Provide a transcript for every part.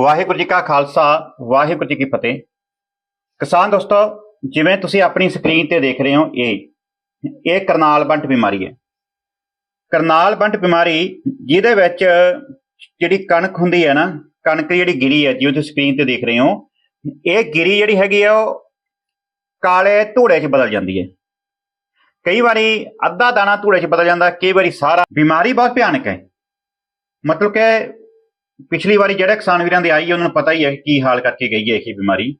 ਵਾਹਿਗੁਰੂ ਜੀ ਕਾ ਖਾਲਸਾ, ਵਾਹਿਗੁਰੂ ਜੀ ਕੀ ਫਤਿਹ। ਕਿਸਾਨ ਦੋਸਤੋ, ਜਿਵੇਂ ਤੁਸੀਂ ਆਪਣੀ ਸਕਰੀਨ ਤੇ ਦੇਖ ਰਹੇ ਹੋ, ਇਹ ਇਹ ਕਰਨਾਲ ਬੰਟ ਬਿਮਾਰੀ ਹੈ। ਕਰਨਾਲ ਬੰਟ ਬਿਮਾਰੀ, ਜਿਹਦੇ ਵਿੱਚ ਜਿਹੜੀ ਕਣਕ ਹੁੰਦੀ ਹੈ ਨਾ, ਕਣਕ ਦੀ ਜਿਹੜੀ ਗਿਰੀ ਹੈ, ਜਿਵੇਂ ਤੁਸੀਂ ਸਕਰੀਨ ਤੇ ਦੇਖ ਰਹੇ ਹੋ, ਇਹ ਗਿਰੀ ਜਿਹੜੀ ਹੈਗੀ ਆ, ਉਹ ਕਾਲੇ ਧੂੜੇ 'ਚ ਬਦਲ ਜਾਂਦੀ ਹੈ। ਕਈ ਵਾਰੀ ਅੱਧਾ ਦਾਣਾ ਧੂੜੇ 'ਚ ਬਦਲ ਜਾਂਦਾ, ਕਈ ਵਾਰੀ ਸਾਰਾ ਬਿਮਾਰੀ ਬਹੁਤ ਭਿਆਨਕ ਹੈ। ਮਤਲਬ ਕਿ ਪਿਛਲੀ ਵਾਰੀ ਜਿਹੜੇ ਕਿਸਾਨ ਵੀਰਾਂ ਦੇ ਆਈ, ਉਹਨਾਂ ਨੂੰ ਪਤਾ ਹੀ ਹੈ ਕੀ ਹਾਲ ਕਰਕੇ ਗਈ ਹੈ ਇਹ ਬਿਮਾਰੀ।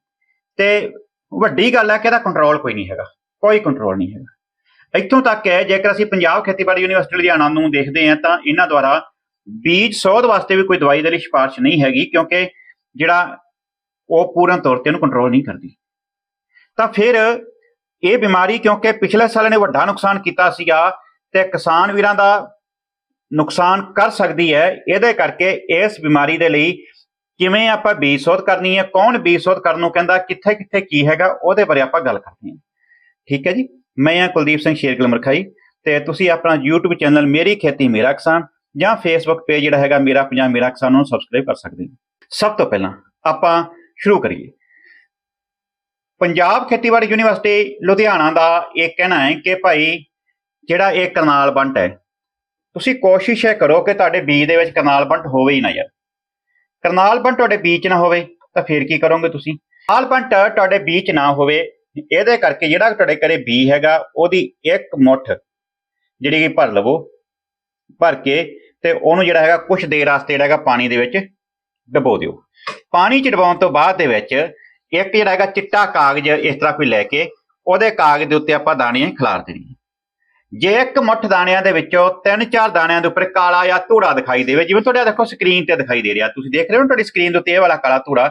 ਤੇ ਵੱਡੀ ਗੱਲ ਹੈ ਕਿ ਇਹਦਾ ਕੰਟਰੋਲ ਕੋਈ ਨਹੀਂ ਹੈਗਾ, ਕੋਈ ਕੰਟਰੋਲ ਨਹੀਂ ਹੈਗਾ। ਇੱਥੋਂ ਤੱਕ ਹੈ, ਜੇਕਰ ਅਸੀਂ ਪੰਜਾਬ ਖੇਤੀਬਾੜੀ ਯੂਨੀਵਰਸਿਟੀ ਲੁਧਿਆਣਾ ਨੂੰ ਦੇਖਦੇ ਹਾਂ, ਤਾਂ ਇਹਨਾਂ ਦੁਆਰਾ ਬੀਜ ਸੋਧ ਵਾਸਤੇ ਵੀ ਕੋਈ ਦਵਾਈ ਦੇ ਲਈ ਸਿਫਾਰਿਸ਼ ਨਹੀਂ ਹੈਗੀ, ਕਿਉਂਕਿ ਜਿਹੜਾ ਉਹ ਪੂਰਨ ਤੌਰ ਤੇ ਉਹਨੂੰ ਕੰਟਰੋਲ ਨਹੀਂ ਕਰਦੀ। ਤਾਂ ਫਿਰ ਇਹ ਬਿਮਾਰੀ ਕਿਉਂਕਿ ਪਿਛਲੇ ਸਾਲ ਨੇ ਵੱਡਾ ਨੁਕਸਾਨ ਕੀਤਾ ਸੀਗਾ, ਤੇ ਕਿਸਾਨ ਵੀਰਾਂ ਦਾ ਨੁਕਸਾਨ ਕਰ ਸਕਦੀ ਹੈ। ਇਹਦੇ ਕਰਕੇ ਇਸ ਬਿਮਾਰੀ ਦੇ ਲਈ ਕਿਵੇਂ ਆਪਾਂ ਬੀਜ ਸੋਧ ਕਰਨੀ ਹੈ, ਕੌਣ ਬੀਜ ਸੋਧ ਕਰਨ ਨੂੰ ਕਹਿੰਦਾ ਕਿੱਥੇ ਕਿੱਥੇ ਕੀ ਹੈਗਾ, ਉਹਦੇ ਬਾਰੇ ਆਪਾਂ ਗੱਲ ਕਰਦੇ ਹਾਂ। ਠੀਕ ਹੈ ਜੀ? ਮੈਂ ਹਾਂ ਕੁਲਦੀਪ ਸਿੰਘ ਸ਼ੇਰਗਿਲ ਮਰਖਾਈ ਤੇ ਤੁਸੀਂ ਆਪਣਾ YouTube ਚੈਨਲ ਮੇਰੀ ਖੇਤੀ ਮੇਰਾ ਕਿਸਾਨ ਜਾਂ Facebook ਪੇਜ ਜਿਹੜਾ ਹੈਗਾ ਮੇਰਾ ਪੰਜਾਬ ਮੇਰਾ ਕਿਸਾਨ ਨੂੰ ਸਬਸਕ੍ਰਾਈਬ ਕਰ ਸਕਦੇ ਹੋ। ਸਭ ਤੋਂ ਪਹਿਲਾਂ ਆਪਾਂ ਸ਼ੁਰੂ ਕਰੀਏ। ਪੰਜਾਬ ਖੇਤੀਬਾੜੀ ਯੂਨੀਵਰਸਿਟੀ ਲੁਧਿਆਣਾ ਦਾ ਇਹ ਕਹਿਣਾ ਹੈ ਕਿ ਭਾਈ ਜਿਹੜਾ ਇਹ ਕਰਨਾਲ ਬੰਟ ਹੈ ਤੁਸੀਂ ਕੋਸ਼ਿਸ਼ ਇਹ ਕਰੋ ਕਿ ਤੁਹਾਡੇ ਬੀਜ ਦੇ ਵਿੱਚ ਕਰਨਾਲ ਬੰਟ ਹੋਵੇ ਹੀ ਨਾ ਯਾਰ। ਕਰਨਾਲ ਬੰਟ ਤੁਹਾਡੇ ਬੀਜ 'ਚ ਨਾ ਹੋਵੇ, ਤਾਂ ਫਿਰ ਕੀ ਕਰੋਗੇ ਤੁਸੀਂ? ਕਰਨਾਲ ਬੰਟ ਤੁਹਾਡੇ ਬੀਜ 'ਚ ਨਾ ਹੋਵੇ, ਇਹਦੇ ਕਰਕੇ ਜਿਹੜਾ ਤੁਹਾਡੇ ਘਰੇ ਬੀ ਹੈਗਾ, ਉਹਦੀ ਇੱਕ ਮੁੱਠ ਜਿਹੜੀ ਕਿ ਭਰ ਲਵੋ, ਭਰ ਕੇ ਤੇ ਉਹਨੂੰ ਜਿਹੜਾ ਹੈਗਾ ਕੁਝ ਦੇਰ ਵਾਸਤੇ ਜਿਹੜਾ ਹੈਗਾ ਪਾਣੀ ਦੇ ਵਿੱਚ ਡਬੋ ਦਿਓ। ਪਾਣੀ 'ਚ ਡਬਾਉਣ ਤੋਂ ਬਾਅਦ ਦੇ ਵਿੱਚ ਇੱਕ ਜਿਹੜਾ ਹੈਗਾ ਚਿੱਟਾ ਕਾਗਜ਼ ਇਸ ਤਰ੍ਹਾਂ ਕੋਈ ਲੈ ਕੇ, ਉਹਦੇ ਕਾਗਜ਼ ਦੇ ਉੱਤੇ ਆਪਾਂ ਦਾਣੇ ਖਿਲਾਰ ਦੇਣੀ ਜੇ ਇੱਕ ਮੁੱਠ ਦਾਣਿਆਂ ਦੇ ਵਿੱਚੋਂ ਤਿੰਨ ਚਾਰ ਦਾਣਿਆਂ ਦੇ ਉੱਪਰ ਕਾਲਾ ਜਾਂ ਧੂੜਾ ਦਿਖਾਈ ਦੇਵੇ, ਜਿਵੇਂ ਤੁਹਾਡੇ ਦੇਖੋ ਸਕਰੀਨ ਤੇ ਦਿਖਾਈ ਦੇ ਰਿਹਾ, ਤੁਸੀਂ ਦੇਖ ਰਹੇ ਹੋ ਤੁਹਾਡੀ ਸਕਰੀਨ ਦੇ ਉੱਤੇ ਇਹ ਵਾਲਾ ਕਾਲਾ ਧੂੜਾ,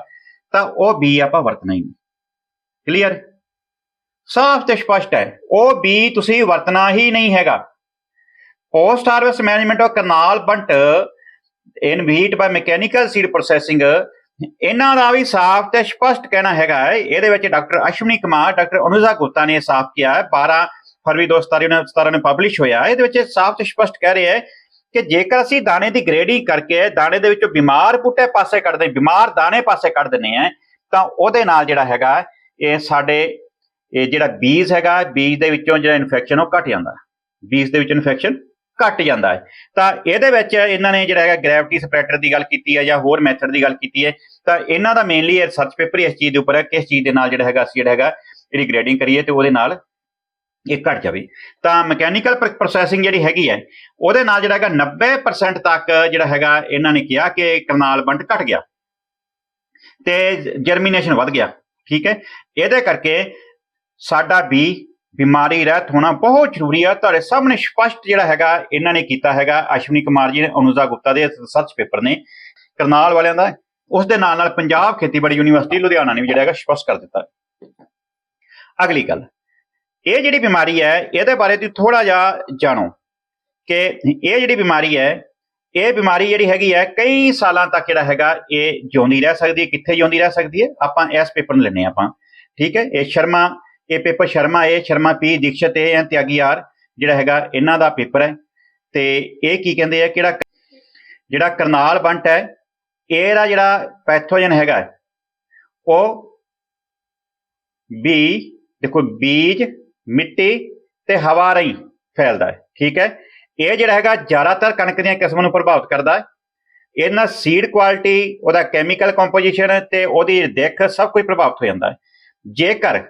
ਤਾਂ ਉਹ ਬੀ ਆਪਾਂ ਵਰਤਣਾ ਹੀ ਨਹੀਂ। ਕਲੀਅਰ ਸਾਫ਼ ਤੇ ਸਪਸ਼ਟ ਹੈ, ਉਹ ਬੀ ਤੁਸੀਂ ਵਰਤਣਾ ਹੀ ਨਹੀਂ ਹੈਗਾ। Post harvest management of Karnal bunt in wheat by mechanical seed processing ਇਹਨਾਂ ਦਾ ਵੀ ਸਾਫ਼ ਤੇ ਸਪਸ਼ਟ ਕਹਿਣਾ ਹੈਗਾ ਹੈ, ਇਹਦੇ ਵਿੱਚ ਡਾਕਟਰ ਅਸ਼ਵਨੀ ਕੁਮਾਰ, ਡਾਕਟਰ ਅਨੁਜਾ ਗੁਪਤਾ ਨੇ ਸਾਫ਼ ਕਿਹਾ ਹੈ 12 ਫਰਵਰੀ 2017 ਨੂੰ ਪਬਲਿਸ਼ ਹੋਇਆ। ਇਹਦੇ ਵਿੱਚ ਸਾਫ਼ ਤੇ ਸਪਸ਼ਟ ਕਹਿ ਰਿਹਾ ਹੈ ਕਿ ਜੇਕਰ ਅਸੀਂ ਦਾਣੇ ਦੀ ਗ੍ਰੇਡਿੰਗ ਕਰਕੇ ਦਾਣੇ ਦੇ ਵਿੱਚੋਂ ਬਿਮਾਰ ਬੂਟੇ ਪਾਸੇ ਕੱਢਦੇ ਬਿਮਾਰ ਦਾਣੇ ਪਾਸੇ ਕੱਢ ਦਿੰਨੇ ਆ ਤਾਂ ਉਹਦੇ ਨਾਲ ਜਿਹੜਾ ਹੈਗਾ, ਇਹ ਸਾਡੇ, ਇਹ ਜਿਹੜਾ ਬੀਜ ਹੈਗਾ, ਬੀਜ ਦੇ ਵਿੱਚੋਂ ਜਿਹੜਾ ਇਨਫੈਕਸ਼ਨ ਉਹ ਘਟ ਜਾਂਦਾ। ਬੀਜ ਦੇ ਵਿੱਚ ਇਨਫੈਕਸ਼ਨ ਘਟ ਜਾਂਦਾ ਹੈ। ਤਾਂ ਇਹਦੇ ਵਿੱਚ ਇਹਨਾਂ ਨੇ ਜਿਹੜਾ ਹੈਗਾ ਗ੍ਰੈਵਿਟੀ ਸਪਰੈਡਰ ਦੀ ਗੱਲ ਕੀਤੀ ਹੈ ਜਾਂ ਹੋਰ ਮੈਥਡ ਦੀ ਗੱਲ ਕੀਤੀ ਹੈ, ਤਾਂ ਇਹਨਾਂ ਦਾ ਮੇਨਲੀ ਰਿਸਰਚ ਪੇਪਰ ਇਸ ਚੀਜ਼ ਦੇ ਉੱਪਰ ਹੈ, ਕਿਸ ਚੀਜ਼ ਦੇ ਨਾਲ ਜਿਹੜਾ ਹੈਗਾ ਅਸੀਂ ਜਿਹੜਾ ਹੈਗਾ ਇਹਦੀ ਗ੍ਰੇਡਿੰਗ ਕਰੀਏ ਤੇ ਉਹਦੇ ਨਾਲ ਇਹ ਘਟ ਜਾਵੇ। ਤਾਂ ਮਕੈਨੀਕਲ ਪ੍ਰੋਸੈਸਿੰਗ ਜਿਹੜੀ ਹੈਗੀ ਹੈ, ਉਹਦੇ ਨਾਲ ਜਿਹੜਾ ਹੈਗਾ 90% ਤੱਕ ਜਿਹੜਾ ਹੈਗਾ ਇਹਨਾਂ ਨੇ ਕਿਹਾ ਕਿ ਕਰਨਾਲ ਬੰਟ ਘਟ ਗਿਆ ਤੇ ਜਰਮੀਨੇਸ਼ਨ ਵੱਧ ਗਿਆ, ਠੀਕ ਹੈ? ਇਹਦੇ ਕਰਕੇ ਸਾਡਾ ਵੀ ਬਿਮਾਰੀ, ਰਹਿਤ ਹੋਣਾ ਬਹੁਤ ਜ਼ਰੂਰੀ ਹੈ ਤੁਹਾਡੇ ਸਾਹਮਣੇ ਸਪਸ਼ਟ ਜਿਹੜਾ ਹੈਗਾ ਇਹਨਾਂ ਨੇ ਕੀਤਾ ਹੈਗਾ, ਅਸ਼ਵਨੀ ਕੁਮਾਰ ਜੀ ਨੇ ਅਨੁਜਾ ਗੁਪਤਾ ਦੇ ਰਿਸਰਚ ਪੇਪਰ ਨੇ ਕਰਨਾਲ ਵਾਲਿਆਂ ਦਾ। ਉਸ ਦੇ ਨਾਲ ਨਾਲ ਪੰਜਾਬ ਖੇਤੀਬਾੜੀ ਯੂਨੀਵਰਸਿਟੀ ਲੁਧਿਆਣਾ ਨੇ ਵੀ ਜਿਹੜਾ ਹੈਗਾ ਸਪਸ਼ਟ ਕਰ ਦਿੱਤਾ। ਅਗਲੀ ਗੱਲ। ਇਹ ਜਿਹੜੀ ਬਿਮਾਰੀ ਹੈ, ਇਹਦੇ ਬਾਰੇ ਤੁਸੀਂ ਥੋੜਾ ਜਿਹਾ ਜਾਣੋ ਕਿ ਇਹ ਜਿਹੜੀ ਬਿਮਾਰੀ ਹੈ, ਇਹ ਬਿਮਾਰੀ ਜਿਹੜੀ ਹੈਗੀ ਹੈ, ਕਈ ਸਾਲਾਂ ਤੱਕ ਜਿਹੜਾ ਹੈਗਾ, ਇਹ ਜਿਉਂਦੀ ਰਹਿ ਸਕਦੀ ਹੈ। ਕਿੱਥੇ ਜਿਉਂਦੀ ਰਹਿ ਸਕਦੀ ਹੈ? ਆਪਾਂ ਇਸ ਪੇਪਰ ਨੂੰ ਲੈਣੇ ਆਪਾਂ। ਠੀਕ ਹੈ? ਇਹ ਸ਼ਰਮਾ, ਇਹ ਪੇਪਰ ਸ਼ਰਮਾ, ਇਹ ਸ਼ਰਮਾ ਪੀ ਦੀਕਸ਼ਤ, ਇਹ ਹੈ ਤਿਆਗੀਆਰ ਜਿਹੜਾ ਹੈਗਾ, ਇਹਨਾਂ ਦਾ ਪੇਪਰ ਹੈ। ਤੇ ਇਹ ਕੀ ਕਹਿੰਦੇ ਆ, ਕਿਹੜਾ ਜਿਹੜਾ ਕਰਨਾਲ ਬੰਟ ਹੈ, ਇਹਦਾ ਜਿਹੜਾ ਪੈਥੋਜਨ ਹੈਗਾ, ਉਹ ਬੀ, ਦੇਖੋ ਬੀਜ ਮਿੱਟੀ ਤੇ ਹਵਾ ਰਾਹੀਂ ਫੈਲਦਾ ਹੈ, ਠੀਕ ਹੈ? ਇਹ ਜਿਹੜਾ ਹੈਗਾ ਜ਼ਿਆਦਾਤਰ ਕਣਕ ਦੀਆਂ ਕਿਸਮਾਂ ਨੂੰ ਪ੍ਰਭਾਵਿਤ ਕਰਦਾ ਹੈ। ਇਹਨਾਂ ਸੀਡ ਕੁਆਲਿਟੀ ਉਹਦਾ ਕੈਮੀਕਲ ਕੰਪੋਜੀਸ਼ਨ ਤੇ ਉਹਦੀ ਦਿੱਖ ਸਭ ਕੁਝ ਪ੍ਰਭਾਵਿਤ ਹੋ ਜਾਂਦਾ ਹੈ। ਜੇਕਰ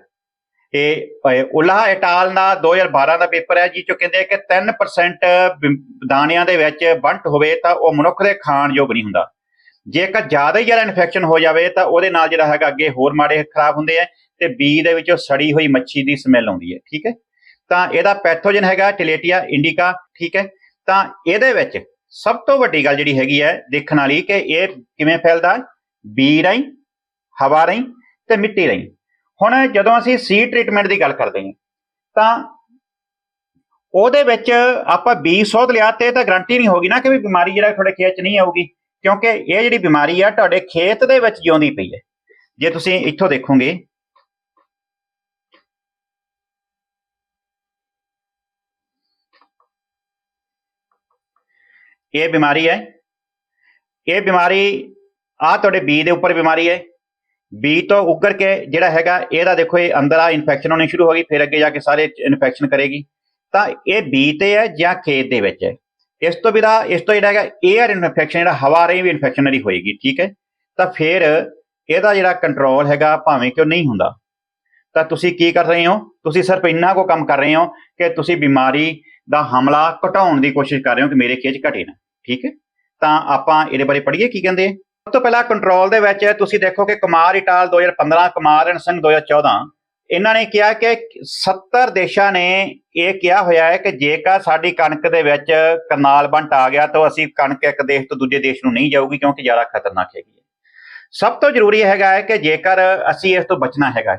ਇਹ ਉਲਾ ਇਟਾਲ ਦਾ 2012 ਦਾ ਪੇਪਰ ਹੈ, ਜੀ ਚੋ ਕਹਿੰਦੇ ਕਿ 3% ਦਾਣਿਆਂ ਦੇ ਵਿੱਚ ਬੰਟ ਹੋਵੇ ਤਾਂ ਉਹ ਮਨੁੱਖ ਦੇ ਖਾਣ ਯੋਗ ਨਹੀਂ ਹੁੰਦਾ। ਜੇਕਰ ਜ਼ਿਆਦਾ ਹੀ ਜ਼ਿਆਦਾ ਇਨਫੈਕਸ਼ਨ ਹੋ ਜਾਵੇ ਤਾਂ ਉਹਦੇ ਨਾਲ ਜਿਹੜਾ ਹੈਗਾ ਅੱਗੇ ਹੋਰ ਮਾੜੇ ਖਰਾਬ ਹੁੰਦੇ ਆ ਤੇ ਬੀ ਦੇ ਵਿੱਚੋਂ ਸੜੀ ਹੋਈ ਮੱਛੀ ਦੀ ਸਮੈਲ ਆਉਂਦੀ ਹੈ, ਠੀਕ ਹੈ? ਤਾਂ ਇਹਦਾ ਪੈਥੋਜਨ ਹੈਗਾ ਟਿਲੇਟੀਆ ਇੰਡੀਕਾ ਠੀਕ ਹੈ? ਤਾਂ ਇਹਦੇ ਵਿੱਚ ਸਭ ਤੋਂ ਵੱਡੀ ਗੱਲ ਜਿਹੜੀ ਹੈਗੀ ਹੈ ਦੇਖਣ ਵਾਲੀ ਕਿ ਇਹ ਕਿਵੇਂ ਫੈਲਦਾ? ਬੀ ਰਾਈ ਹਵਾ ਰਾਈ ਤੇ ਮਿੱਟੀ ਰਾਈ ਹੁਣ ਜਦੋਂ ਅਸੀਂ ਸੀ ਟ੍ਰੀਟਮੈਂਟ ਦੀ ਗੱਲ ਕਰਦੇ ਹਾਂ, ਤਾਂ ਉਹਦੇ ਵਿੱਚ ਆਪਾਂ ਬੀ ਸੋਧ ਲਿਆ ਤੇ ਤਾਂ ਗਰੰਟੀ ਨਹੀਂ ਹੋਗੀ ਨਾ ਕਿ ਵੀ ਬਿਮਾਰੀ ਜਿਹੜਾ ਤੁਹਾਡੇ ਖੇਤ 'ਚ ਨਹੀਂ ਆਊਗੀ, ਕਿਉਂਕਿ ਇਹ ਜਿਹੜੀ ਬਿਮਾਰੀ ਆ ਤੁਹਾਡੇ ਖੇਤ ਦੇ ਵਿੱਚ ਜਿਉਂਦੀ ਪਈ ਹੈ। ਜੇ ਤੁਸੀਂ ਇੱਥੋਂ ਦੇਖੋਗੇ ਇਹ ਬਿਮਾਰੀ ਹੈ। ਇਹ ਬਿਮਾਰੀ ਆ ਤੁਹਾਡੇ ਬੀ ਦੇ ਉੱਪਰ ਬਿਮਾਰੀ ਹੈ। ਬੀ ਤੋਂ ਉੱਗਰ ਕੇ ਜਿਹੜਾ ਹੈਗਾ, ਇਹਦਾ ਦੇਖੋ ਇਹ ਅੰਦਰ ਆ ਇਨਫੈਕਸ਼ਨ ਹੋਣੀ ਸ਼ੁਰੂ ਹੋ ਗਈ, ਫਿਰ ਅੱਗੇ ਜਾ ਕੇ ਸਾਰੇ ਇਨਫੈਕਸ਼ਨ ਕਰੇਗੀ। ਤਾਂ ਇਹ ਬੀ ਤੇ ਹੈ ਜਾਂ ਖੇਤ ਦੇ ਵਿੱਚ ਹੈ। ਇਸ ਤੋਂ ਬਿਨਾ, ਇਸ ਤੋਂ ਜਿਹੜਾ ਹੈਗਾ 에ਅਰ ਇਨਫੈਕਸ਼ਨ ਜਿਹੜਾ ਹਵਾ ਰਹੀ ਵੀ ਇਨਫੈਕਸ਼ਨਰੀ ਹੋਏਗੀ, ਠੀਕ ਹੈ। ਤਾਂ ਫਿਰ ਇਹਦਾ ਜਿਹੜਾ ਕੰਟਰੋਲ ਹੈਗਾ, ਭਾਵੇਂ ਕਿ ਉਹ ਨਹੀਂ ਹੁੰਦਾ। ਤਾਂ ਤੁਸੀਂ ਕੀ ਕਰ ਰਹੇ ਹੋ? ਤੁਸੀਂ ਸਿਰਫ ਇੰਨਾ ਕੋ ਕੰਮ ਕਰ ਰਹੇ ਹੋ ਕਿ ਤੁਸੀਂ ਬਿਮਾਰੀ ਦਾ ਹਮਲਾ ਘਟਾਉਣ ਦੀ ਕੋਸ਼ਿਸ਼ ਕਰ ਰਹੇ ਹੋ ਕਿ ਮੇਰੇ ਖੇਚ ਘਟੇ ਨਾ। ਠੀਕ ਹੈ? ਤਾਂ ਆਪਾਂ ਇਹਦੇ ਬਾਰੇ ਪੜ੍ਹੀਏ ਕੀ ਕਹਿੰਦੇ ਸਭ ਤੋਂ ਪਹਿਲਾਂ ਕੰਟਰੋਲ ਦੇ ਵਿੱਚ ਤੁਸੀਂ ਦੇਖੋ ਕਿ Kumar et al 2015 Kumar and Singh 2014 ਇਹਨਾਂ ਨੇ ਕਿਹਾ ਕਿ 70 ਦੇਸ਼ਾਂ ਨੇ ਇਹ ਕਿਹਾ ਹੋਇਆ ਹੈ ਕਿ ਜੇਕਰ ਸਾਡੀ ਕਣਕ ਦੇ ਵਿੱਚ ਕਰਨਾਲ ਬੰਟ ਆ ਗਿਆ ਤਾਂ ਅਸੀਂ ਕਣਕ ਇੱਕ ਦੇਸ਼ ਤੋਂ ਦੂਜੇ ਦੇਸ਼ ਨੂੰ ਨਹੀਂ ਜਾਊਗੀ ਕਿਉਂਕਿ ਜ਼ਿਆਦਾ ਖਤਰਨਾਕ ਹੈਗੀ ਹੈ। ਸਭ ਤੋਂ ਜ਼ਰੂਰੀ ਹੈਗਾ ਹੈ ਕਿ ਜੇਕਰ ਅਸੀਂ ਇਸ ਤੋਂ ਬਚਣਾ ਹੈਗਾ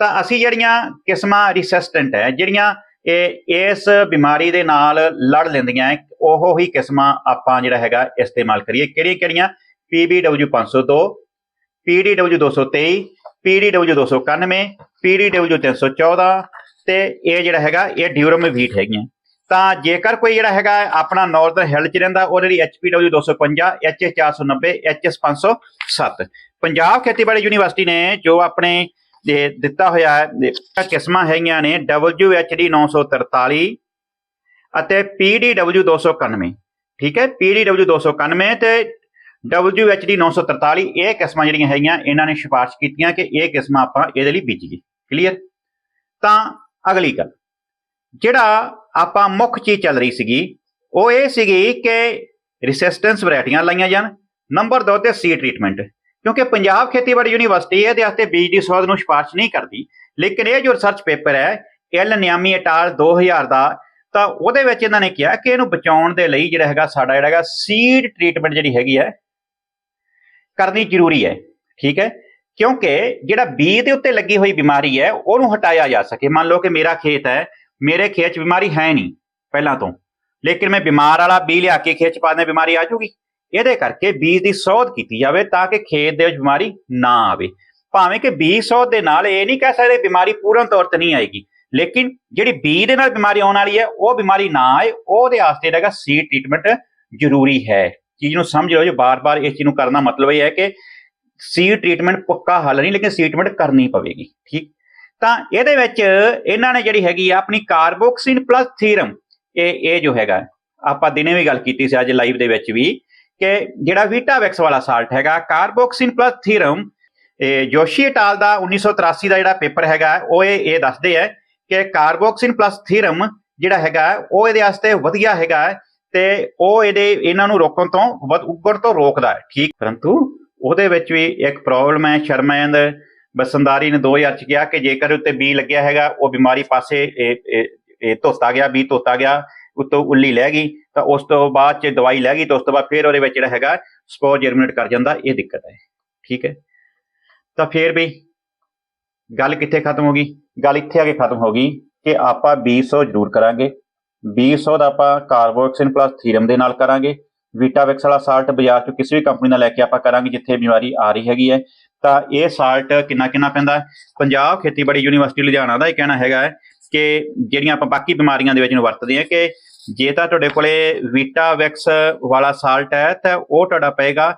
ਤਾਂ ਅਸੀਂ ਜਿਹੜੀਆਂ ਕਿਸਮਾਂ ਰੈਸਿਸਟੈਂਟ ਹੈ, ਜਿਹੜੀਆਂ ਇਹ ਇਸ ਬਿਮਾਰੀ ਦੇ ਨਾਲ ਲੜ ਲੈਂਦੀਆਂ ਹੈ, ਉਹ ਹੀ ਕਿਸਮਾਂ ਆਪਾਂ ਜਿਹੜਾ ਹੈਗਾ ਇਸਤੇਮਾਲ ਕਰੀਏ। ਕਿਹੜੀਆਂ ਕਿਹੜੀਆਂ? PBW 502 PDW 223 PDW 291 PDW 314 ਤੇ ਇਹ ਜਿਹੜਾ ਹੈਗਾ ਇਹ ਡਿਊਰਮ ਵੀਟ ਹੈਗੀਆਂ। ਤਾਂ ਜੇਕਰ ਕੋਈ ਜਿਹੜਾ ਹੈਗਾ ਆਪਣਾ ਨਾਰਥਰਨ ਹਿੱਲ ਚ ਰਹਿੰਦਾ ਉਹਦੇ ਲਈ HPW 255 HS 490 HS 507 ਪੰਜਾਬ ਖੇਤੀਬਾੜੀ ਯੂਨੀਵਰਸਿਟੀ ਨੇ ਜੋ ਆਪਣੇ ਇਹ ਦਿੱਤਾ ਹੋਇਆ ਹੈ ਕਿਸਮਾਂ ਹੈਗੀਆਂ ਨੇ WHD 943 ਅਤੇ PDW 291 ਠੀਕ ਹੈ PDW 291 ਤੇ WHD 943 ਇਹ ਕਿਸਮਾਂ ਜਿਹੜੀਆਂ ਹੈਗੀਆਂ, ਇਹਨਾਂ ਨੇ ਸਿਫਾਰਿਸ਼ ਕੀਤੀਆਂ ਕਿ ਇਹ ਕਿਸਮਾਂ ਆਪਾਂ ਇਹਦੇ ਲਈ ਬੀਜੀਏ ਕਲੀਅਰ ਤਾਂ ਅਗਲੀ ਗੱਲ, ਜਿਹੜਾ ਆਪਾਂ ਮੁੱਖ ਚੀਜ਼ ਚੱਲ ਰਹੀ ਸੀਗੀ, ਉਹ ਇਹ ਸੀਗੀ ਕਿ ਰੈਸਿਸਟੈਂਸ ਵੈਰਾਈਟੀਆਂ ਲਾਈਆਂ ਜਾਣ। ਨੰਬਰ 2 ਤੇ ਸੀ ਟ੍ਰੀਟਮੈਂਟ ਕਿਉਂਕਿ ਪੰਜਾਬ ਖੇਤੀਬਾੜੀ ਯੂਨੀਵਰਸਿਟੀ ਇਹਦੇ ਵਾਸਤੇ ਬੀਜ ਦੀ ਸੋਧ ਨੂੰ ਸਿਫਾਰਿਸ਼ ਨਹੀਂ ਕਰਦੀ। ਲੇਕਿਨ ਇਹ ਜੋ ਰਿਸਰਚ ਪੇਪਰ ਹੈ ਐਲ ਨਿਆਮੀ ਇਟਾਲ 2000 ਦਾ ਤਾਂ ਉਹਦੇ ਵਿੱਚ ਇਹਨਾਂ ਨੇ ਕਿਹਾ ਕਿ ਇਹਨੂੰ ਬਚਾਉਣ ਦੇ ਲਈ ਜਿਹੜਾ ਹੈਗਾ ਸਾਡਾ ਜਿਹੜਾ ਹੈਗਾ ਸੀਡ ਟ੍ਰੀਟਮੈਂਟ ਜਿਹੜੀ ਹੈਗੀ ਹੈ, ਕਰਨੀ ਜ਼ਰੂਰੀ ਹੈ। ਠੀਕ ਹੈ? ਕਿਉਂਕਿ ਜਿਹੜਾ ਬੀਜ ਦੇ ਉੱਤੇ ਲੱਗੀ ਹੋਈ ਬਿਮਾਰੀ ਹੈ, ਉਹਨੂੰ ਹਟਾਇਆ ਜਾ ਸਕੇ। ਮੰਨ ਲਓ ਕਿ ਮੇਰਾ ਖੇਤ ਹੈ, ਮੇਰੇ ਖੇਤ 'ਚ ਬਿਮਾਰੀ ਹੈ ਨਹੀਂ ਪਹਿਲਾਂ ਤੋਂ। ਲੇਕਿਨ ਮੈਂ ਬਿਮਾਰ ਵਾਲਾ ਬੀ ਲਿਆ ਕੇ ਖੇਤ 'ਚ ਪਾ ਦਿਆਂ ਬਿਮਾਰੀ ਆ ਜਾਊਗੀ। ਇਹਦੇ ਕਰਕੇ ਬੀਜ ਦੀ ਸੋਧ ਕੀਤੀ ਜਾਵੇ ਤਾਂ ਕਿ ਖੇਤ ਦੇ ਵਿੱਚ ਬਿਮਾਰੀ ਨਾ ਆਵੇ। ਭਾਵੇਂ ਕਿ ਬੀਜ ਸੋਧ ਦੇ ਨਾਲ ਇਹ ਨਹੀਂ ਕਹਿ ਸਕਦੇ ਬਿਮਾਰੀ ਪੂਰਨ ਤੌਰ ਤੇ ਨਹੀਂ ਆਏਗੀ, ਲੇਕਿਨ ਜਿਹੜੀ ਬੀਜ ਦੇ ਨਾਲ ਬਿਮਾਰੀ ਆਉਣ ਵਾਲੀ ਹੈ, ਉਹ ਬਿਮਾਰੀ ਨਾ ਆਏ, ਉਹਦੇ ਵਾਸਤੇ ਜਿਹੜਾ ਸੀ ਟ੍ਰੀਟਮੈਂਟ ਜ਼ਰੂਰੀ ਹੈ। ਚੀਜ਼ ਨੂੰ ਸਮਝ ਲਓ ਜੋ ਬਾਰ-ਬਾਰ ਇਸ ਚੀਜ਼ ਨੂੰ ਕਰਨਾ ਮਤਲਬ ਇਹ ਹੈ ਕਿ ਸੀ ਟ੍ਰੀਟਮੈਂਟ ਪੱਕਾ ਹੱਲ ਨਹੀਂ, ਲੇਕਿਨ ਸੀ ਟ੍ਰੀਟਮੈਂਟ ਕਰਨੀ ਪਵੇਗੀ, ਠੀਕ? ਤਾਂ ਇਹਦੇ ਵਿੱਚ ਇਹਨਾਂ ਨੇ ਜਿਹੜੀ ਹੈਗੀ ਆ ਆਪਣੀ ਕਾਰਬੋਕਸਿਨ ਪਲੱਸ ਥੀਰਮ ਇਹ ਇਹ ਜੋ ਹੈਗਾ, ਆਪਾਂ ਦਿਨੇ ਵੀ ਗੱਲ ਕੀਤੀ ਸੀ ਅੱਜ ਲਾਈਵ ਦੇ ਵਿੱਚ ਵੀ ਕਿ ਜਿਹੜਾ ਵੀਟਾਵੈਕਸ ਵਾਲਾ ਸਾਲਟ ਹੈਗਾ ਕਾਰਬੋਕਸਿਨ ਪਲੱਸ ਥੀਰਮ ਇਹ ਜੋਸ਼ੀ ਟਾਲ ਦਾ 1983 ਦਾ ਜਿਹੜਾ ਪੇਪਰ ਹੈਗਾ, ਉਹ ਇਹ ਇਹ ਦੱਸਦੇ ਹੈ ਕਿ ਕਾਰਬੋਕਸਿਨ ਪਲੱਸ ਥੀਰਮ ਜਿਹੜਾ ਹੈਗਾ, ਉਹ ਇਹਦੇ ਵਾਸਤੇ ਵਧੀਆ ਹੈਗਾ ਤੇ ਉਹ ਇਹਦੇ, ਇਹਨਾਂ ਨੂੰ ਰੋਕਣ ਤੋਂ ਵੱਧ ਉੱਗਣ ਤੋਂ ਰੋਕਦਾ ਹੈ। ਠੀਕ? ਪਰੰਤੂ ਉਹਦੇ ਵਿੱਚ ਵੀ ਇੱਕ ਪ੍ਰੋਬਲਮ ਹੈ ਸ਼ਰਮੈਂਦ ਬਸੰਦਾਰੀ ਨੇ 2000 ਚ ਕਿਹਾ ਕਿ ਜੇਕਰ ਉੱਤੇ ਬੀ ਲੱਗਿਆ ਹੈਗਾ, ਉਹ ਬਿਮਾਰੀ ਪਾਸੇ ਇਹ ਇਹ ਧੋਤਾ ਗਿਆ ਬੀ ਧੋਤਾ ਗਿਆ ਉਤੋਂ ਉੱਲੀ ਲੈ ਗਈ, ਤਾਂ ਉਸ ਤੋਂ ਬਾਅਦ ਚ ਦਵਾਈ ਲੈ ਗਈ, ਤਾਂ ਉਸ ਤੋਂ ਬਾਅਦ ਫਿਰ ਉਹਦੇ ਵਿੱਚ ਜਿਹੜਾ ਹੈਗਾ ਸਪੋਰ ਜਰਮੀਨੇਟ ਕਰ ਜਾਂਦਾ, ਇਹ ਦਿੱਕਤ ਹੈ, ਠੀਕ ਹੈ। ਤਾਂ ਫਿਰ ਵੀ ਗੱਲ ਕਿੱਥੇ ਖਤਮ ਹੋ ਗਈ? ਗੱਲ ਇੱਥੇ ਆ ਕੇ ਖਤਮ ਹੋ ਗਈ ਕਿ ਆਪਾਂ 200 ਜ਼ਰੂਰ ਕਰਾਂਗੇ। 200 ਦਾ ਆਪਾਂ ਕਾਰਬੋਕਸਿਨ ਪਲੱਸ ਥੀਰਮ ਦੇ ਨਾਲ ਕਰਾਂਗੇ। ਵੀਟਾਵੈਕਸ ਵਾਲਾ ਸਾਲਟ ਬਾਜ਼ਾਰ ਚੋਂ ਕਿਸੇ ਵੀ ਕੰਪਨੀ ਦਾ ਲੈ ਕੇ ਆਪਾਂ ਕਰਾਂਗੇ, ਜਿੱਥੇ ਬਿਮਾਰੀ ਆ ਰਹੀ ਹੈਗੀ ਹੈ। ਤਾਂ ਇਹ ਸਾਲਟ ਕਿੰਨਾ ਕਿੰਨਾ ਪੈਂਦਾ ਪੰਜਾਬ ਖੇਤੀਬਾੜੀ ਯੂਨੀਵਰਸਿਟੀ ਲੁਧਿਆਣਾ ਦਾ ਇਹ ਕਹਿਣਾ ਹੈਗਾ ਹੈ ਕਿ ਜਿਹੜੀਆਂ ਆਪਾਂ ਬਾਕੀ ਬਿਮਾਰੀਆਂ ਦੇ ਵਿੱਚ ਨੂੰ ਵਰਤਦੇ ਹਾਂ ਕਿ ਜੇ ਤਾਂ ਤੁਹਾਡੇ ਕੋਲੇ ਵੀਟਾਵੈਕਸ ਵਾਲਾ ਸਾਲਟ ਹੈ, ਤਾਂ ਉਹ ਤੁਹਾਡਾ ਪਏਗਾ